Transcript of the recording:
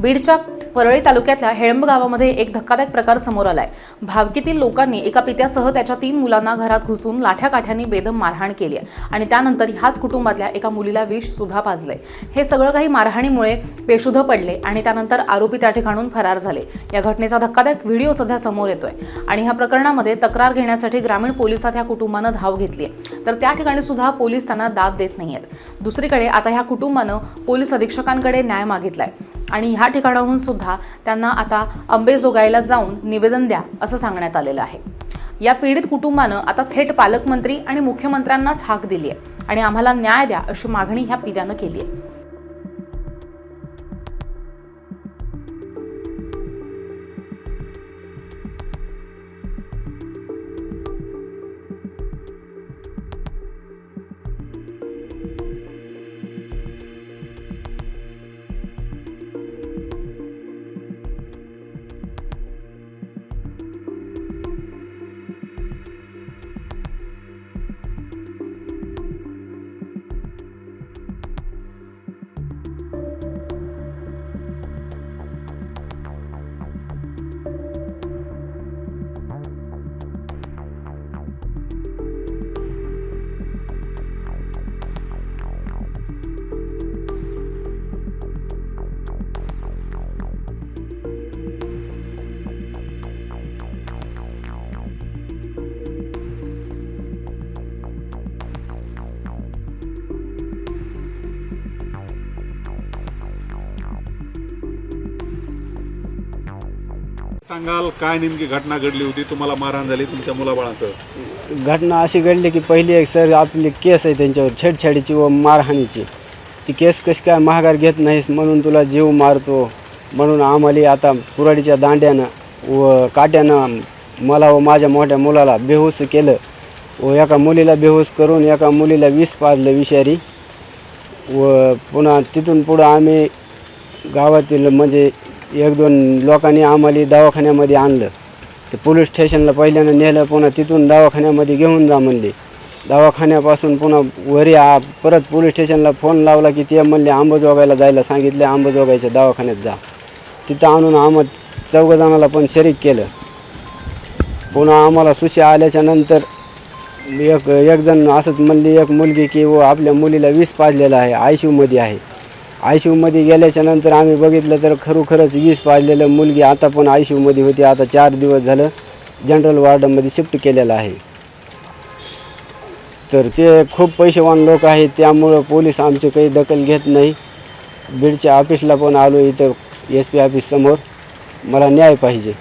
बीडच्या परळी तालुक्यातल्या हेळंब गावामध्ये एक धक्कादायक प्रकार समोर आलाय. भावकीतील लोकांनी एका पित्यासह त्याच्या तीन मुलांना घरात घुसून लाठ्या काठ्यांनी बेदम मारहाण केली आहे आणि त्यानंतर ह्याच कुटुंबातल्या एका मुलीला विष सुद्धा पाजलंय. हे सगळं काही मारहाणीमुळे बेशुद्ध पडले आणि त्यानंतर आरोपी त्या ठिकाणून फरार झाले. या घटनेचा धक्कादायक व्हिडिओ सध्या समोर येतोय आणि ह्या प्रकरणामध्ये तक्रार घेण्यासाठी ग्रामीण पोलिसात ह्या कुटुंबानं धाव घेतली आहे. तर त्या ठिकाणी सुद्धा पोलीस त्यांना दाद देत नाहीयेत. दुसरीकडे आता ह्या कुटुंबानं पोलीस अधीक्षकांकडे न्याय मागितलाय. आणि ह्या ठिकाणाहून सुद्धा त्यांना आता अंबेजोगाईला जाऊन निवेदन द्या असं सांगण्यात आलेलं आहे. या पीडित कुटुंबानं आता थेट पालकमंत्री आणि मुख्यमंत्र्यांनाच हाक दिली आहे आणि आम्हाला न्याय द्या अशी मागणी ह्या पिद्यानं केली आहे सांगाल काय नेमकी घटना घडली होती? तुम्हाला मारहाण झाली तुमच्या मुलाबाळांसह. घटना अशी घडली की पहिली एक सर आपली केस आहे त्यांच्यावर छेडछाडीची व मारहाणीची. ती केस कशी काय महागार घेत नाहीस म्हणून तुला जीव मारतो. म्हणून आम्हाला आता कुराडीच्या दांड्यानं व काट्यानं मला व माझ्या मोठ्या मुलाला बेहोस केलं व एका मुलीला बेहोस करून एका मुलीला विष पाडलं विषारी. व पुन्हा तिथून पुढं आम्ही गावातील म्हणजे एक दोन लोकांनी आम्हाला दवाखान्यामध्ये आणलं. ते पोलीस स्टेशनला पहिल्यानं नेलं पुन्हा तिथून दवाखान्यामध्ये घेऊन जा म्हणले. दवाखान्यापासून पुन्हा वरी आ परत पोलीस स्टेशनला फोन लावला की ते म्हणले आंबजोगायला जायला सांगितले आंबजोगाईच्या दवाखान्यात जा. तिथं आणून आम्हा चौघजणाला पण शरीक केलं. पुन्हा आम्हाला सुशी आल्याच्यानंतर एक एकजण असंच म्हणली एक मुलगी की व आपल्या मुलीला वीस पाजलेला आहे आयमध्ये आहे. आयमध्ये गेल्याच्यानंतर आम्ही बघितलं तर खरोखरच वीस पाजलेलं मुलगी आता पण आयमध्ये होती. आता चार दिवस झालं जनरल वॉर्डमध्ये शिफ्ट केलेलं आहे. तर ते खूप पैसेवान लोक आहेत. त्यामुळं पोलीस आमची काही दखल घेत नाही. बीडच्या ऑफिसला पण आलो इथं एस पी ऑफिससमोर मला न्याय पाहिजे.